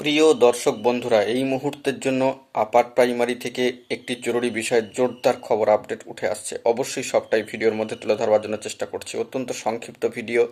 প্রিয় দর্শক বন্ধুরা, এই মুহূর্তের জন্য আপার প্রাইমারি থেকে একটি জরুরি বিষয়ে জোরদার খবর আপডেট উঠে আসছে। অবশ্যই সবটাই ভিডিওর মধ্যে তুলে ধরবার জন্য চেষ্টা করছি। অত্যন্ত সংক্ষিপ্ত ভিডিও।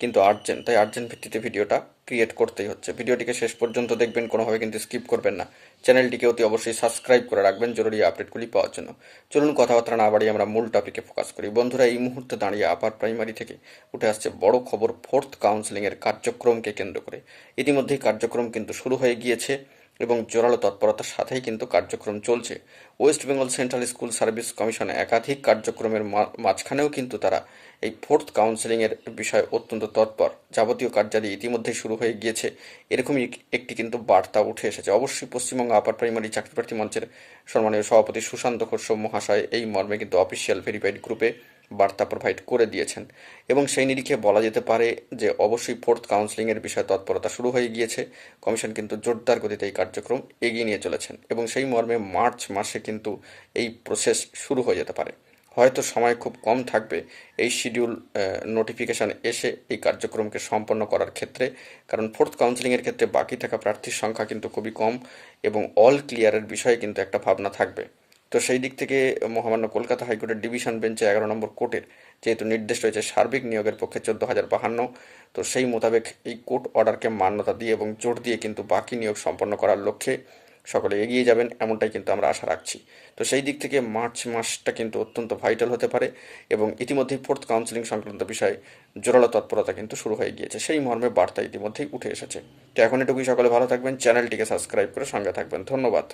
কিন্তু আর্জেন্ট তাই আর্জেন্ট ভিত্তিতে ভিডিওটা ক্রিয়েট করতেই হচ্ছে। ভিডিওটিকে শেষ পর্যন্ত দেখবেন, কোনোভাবে কিন্তু স্কিপ করবেন না। চ্যানেলটিকে অতি অবশ্যই সাবস্ক্রাইব করে রাখবেন, জরুরি আপডেটগুলি পাওয়ার জন্য। চলুন কথাবার্তা না বাড়িয়ে আমরা মূল টপিকে ফোকাস করি। বন্ধুরা, এই মুহূর্তে দাঁড়িয়ে আপার প্রাইমারি থেকে উঠে আসছে বড় খবর ফোর্থ কাউন্সেলিংয়ের কার্যক্রমকে কেন্দ্র করে। ইতিমধ্যেই কার্যক্রম কিন্তু শুরু হয়ে গিয়েছে এবং জোরালো তৎপরতার সাথেই কিন্তু কার্যক্রম চলছে। West Bengal Central School Service Commission একাধিক কার্যক্রমের মাঝখানেও কিন্তু তারা এই ফোর্থ কাউন্সেলিংয়ের বিষয়ে অত্যন্ত তৎপর। যাবতীয় কার্যাদি ইতিমধ্যেই শুরু হয়ে গিয়েছে। এরকমই একটি কিন্তু বার্তা উঠে এসেছে। অবশ্যই পশ্চিমবঙ্গ আপার প্রাইমারি চাকরি প্রার্থী মঞ্চের সম্মানীয় সভাপতি সুশান্ত ঘোষ মহাশয় এই মর্মে কিন্তু অফিসিয়াল ভেরিফাইড গ্রুপে বার্তা প্রোভাইড করে দিয়েছেন। এবং সেই নিরিখে বলা যেতে পারে যে অবশ্যই ফোর্থ কাউন্সেলিংয়ের বিষয়ে তৎপরতা শুরু হয়ে গিয়েছে। কমিশন কিন্তু জোরদার গতিতে এই কার্যক্রম এগিয়ে নিয়ে চলেছেন। এবং সেই মর্মে মার্চ মাসে কিন্তু এই প্রসেস শুরু হয়ে যেতে পারে। হয়তো সময় খুব কম থাকবে। এই শিডিউল নোটিফিকেশান এসে এই কার্যক্রমকে সম্পন্ন করার ক্ষেত্রে, কারণ ফোর্থ কাউন্সেলিংয়ের ক্ষেত্রে বাকি থাকা প্রার্থীর সংখ্যা কিন্তু খুবই কম এবং অল ক্লিয়ারের বিষয়ে কিন্তু একটা ভাবনা থাকবে। তো সেই দিক থেকে মহামান্য কলকাতা হাইকোর্টের ডিভিশন বেঞ্চে এগারো নম্বর কোর্টের যেহেতু নির্দেশ রয়েছে সার্বিক নিয়োগের পক্ষে চোদ্দ হাজার বাহান্ন, তো সেই মোতাবেক এই কোর্ট অর্ডারকে মান্যতা দিয়ে এবং জোর দিয়ে কিন্তু বাকি নিয়োগ সম্পন্ন করার লক্ষ্যে সকলে এগিয়ে যাবেন, এমনটাই কিন্তু আমরা আশা রাখছি। তো সেই দিক থেকে মার্চ মাসটা কিন্তু অত্যন্ত ভাইটাল হতে পারে এবং ইতিমধ্যেই ফোর্থ কাউন্সিলিং সংক্রান্ত বিষয়ে জোরালো তৎপরতা কিন্তু শুরু হয়ে গিয়েছে। সেই মর্মে বার্তা ইতিমধ্যেই উঠে এসেছে। তো এখন এটুকুই, সকলে ভালো থাকবেন। চ্যানেলটিকে সাবস্ক্রাইব করে সঙ্গে থাকবেন। ধন্যবাদ।